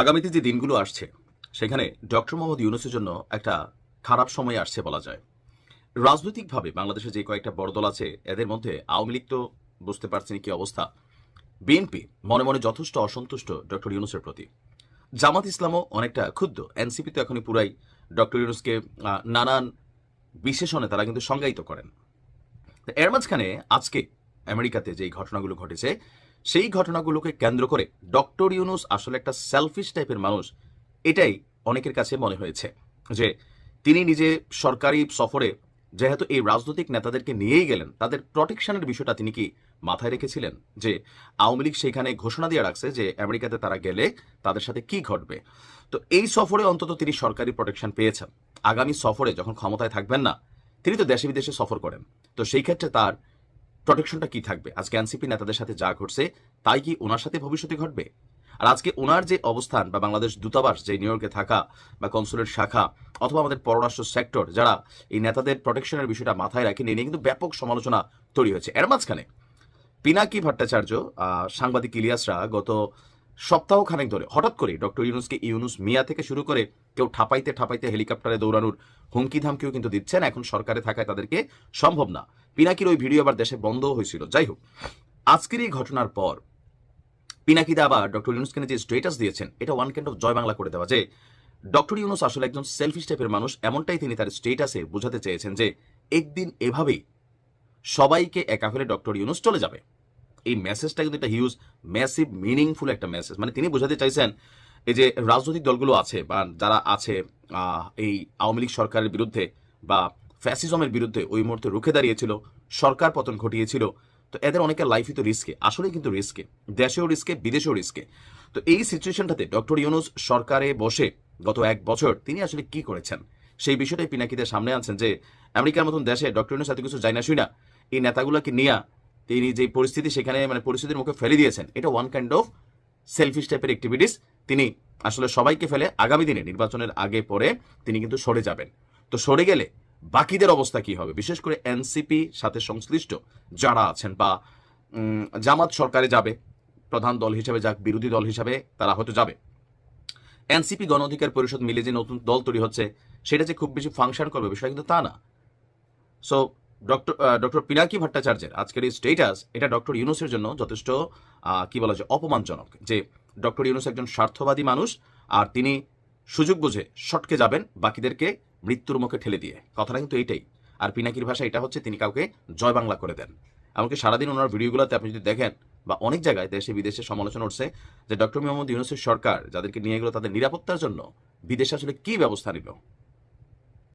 আগামীতে যে দিনগুলো আসছে, সেখানে ডক্টর মোহাম্মদ ইউনুসের জন্য একটা খারাপ সময় আসছে বলা যায়। রাজনৈতিকভাবে বাংলাদেশে যে কয়েকটা বড় দল আছে, এদের মধ্যে আওয়ামী লীগ তো বুঝতে পারছেন কি অবস্থা। বিএনপি মনে মনে যথেষ্ট অসন্তুষ্ট ডক্টর ইউনুসের প্রতি। জামাত ইসলামও অনেকটা ক্ষুব্ধ। এনসিপি তো এখনই পুরাই ডক্টর ইউনুসকে নানান বিশেষণে তারা কিন্তু সংজ্ঞায়িত করেন। এর মাঝখানে আজকে আমেরিকাতে যেই ঘটনাগুলো ঘটেছে সেই ঘটনাগুলোকে কেন্দ্র করে ডক্টর ইউনুস আসলে একটা সেলফিশ টাইপের মানুষ, এটাই অনেকের কাছে মনে হয়েছে যে তিনি নিজে সরকারি সফরে যেহেতু এই রাজনৈতিক নেতাদেরকে নিয়েই গেলেন, তাদের প্রটেকশনের বিষয়টা তিনি কি মাথায় রেখেছিলেন? যে আওয়ামী লীগ সেখানে ঘোষণা দিয়ে রাখছে যে আমেরিকাতে তারা গেলে তাদের সাথে কি ঘটবে। তো এই সফরে অন্তত তিনি সরকারি প্রোটেকশন পেয়েছেন। আগামী সফরে যখন ক্ষমতায় থাকবেন না, তিনি তো দেশে বিদেশে সফর করেন। তো সেই ক্ষেত্রে তার প্রোটেকশনটা কি থাকবে? আজকে এনসিপি নেতাদের সাথে যা ঘটছে, তাই কি ওনার সাথে ভবিষ্যতে ঘটবে? আর আজকে ওনার যে অবস্থান, বা বাংলাদেশ দূতাবাস, যে নিউ ইয়র্কে থাকা, বা কনসুলেট শাখা, অথবা আমাদের পররাষ্ট্র সেক্টর যারা এই নেতাদের প্রোটেকশনের বিষয়টা মাথায় রাখেন, নিয়ে কিন্তু ব্যাপক সমালোচনা তৈরি হয়েছে। এর মাঝখানে, পিনাকি ভট্টাচার্য সাংবাদিক ইলিয়াসরা গত সপ্তাহ খানেক ধরে, হঠাৎ করে ডক্টর ইউনুসকে ইউনুস মিয়া থেকে শুরু করে কেউ ঠাপাইতে ঠাপাইতে হেলিকপ্টারে দৌড়ানোর হুমকি ধামকিও কিন্তু দিচ্ছেন, এখন সরকারে থাকায় তাদেরকে সম্ভব না। পিনাকির ওই ভিডিও আবার দেশে বন্ধ হয়েছিল। যাই হোক, আজকের এই ঘটনার পর পিনাকিদা আবার ডক্টর ইউনুসকে যে স্টেটাস দিয়েছেন। এটা one kind of Joy Bangla করে দেওয়া যে, ডক্টর ইউনুস আসলে একজন সেলফিশ টাইপের মানুষ। এমনটাই তিনি তার স্টেটাসে বোঝাতে চেয়েছেন যে, একদিন এভাবেই সবাইকে একা ফেলে ডক্টর ইউনুস চলে যাবে। এই মেসেজটা কিন্তু একটা হিউজ ম্যাসিভ মিনিংফুল একটা মেসেজ মানে তিনি বোঝাতে চাইছেন, এই যে রাজনৈতিক দলগুলো আছে বা যারা আছে এই আওয়ামী লীগ সরকারের বিরুদ্ধে বা ফ্যাসিজমের বিরুদ্ধে ওই মুহূর্তে রুখে দাঁড়িয়েছিল, সরকার পতন ঘটিয়েছিল। তো এদের অনেকের লাইফই তো রিস্কে আসলেই কিন্তু রিস্কে দেশেও রিস্কে বিদেশেও রিস্কে তো এই সিচুয়েশনটাতে ডক্টর ইউনুস সরকারে বসে গত এক বছর তিনি আসলে কি করেছেন? সেই বিষয়টাই পিনাকিদের সামনে আনছেন যে, আমেরিকার মতন দেশে ডক্টর ইউনুস এত কিছু যায় না। শুই না এই নেতাগুলোকে নিয়ে তিনি যে পরিস্থিতি সেখানে মানে পরিস্থিতির মুখে ফেলে দিয়েছেন, এটা ওয়ান কাইন্ড অফ সেলফিশ টাইপের অ্যাক্টিভিটিস তিনি আসলে সবাইকে ফেলে আগামী দিনে নির্বাচনের আগে পরে তিনি কিন্তু সরে যাবেন। তো সরে গেলে বাকিদের অবস্থা কি হবে? বিশেষ করে এনসিপি সাথে সংশ্লিষ্ট যারা আছেন বা জামাত সরকারে যাবে, প্রধান দল হিসেবে যাক, বিরোধী দল হিসেবে তারা হয়তো যাবে। এনসিপি গণ অধিকার পরিষদ মিলে যে নতুন দল তৈরি হচ্ছে, সেটা যে খুব বেশি ফাংশন করবে বিষয়টা কিন্তু তা না। সো ডক্টর ডক্টর পিনাকি ভট্টাচার্যের আজকের এই স্টেটাস এটা ডক্টর ইউনুসের জন্য যথেষ্ট কি বলা যায়, অপমানজনক যে ডক্টর ইউনুস একজন স্বার্থবাদী মানুষ, আর তিনি সুযোগ বুঝে শটকে যাবেন বাকিদেরকে মৃত্যুর মুখে ঠেলে দিয়ে। কথাটা কিন্তু এইটাই। আর পিনাকির ভাষা এটা হচ্ছে, তিনি কাউকে জয় বাংলা করে দেন। এমনকি সারাদিন ওনার ভিডিওগুলোতে আপনি যদি দেখেন, বা অনেক জায়গায় দেশে, বিদেশে সমালোচনা উঠছে যে ডক্টর মোহাম্মদ ইউনুসের সরকার, যাদেরকে নিয়ে গেলো তাদের নিরাপত্তার জন্য বিদেশে আসলে কী ব্যবস্থা নিল?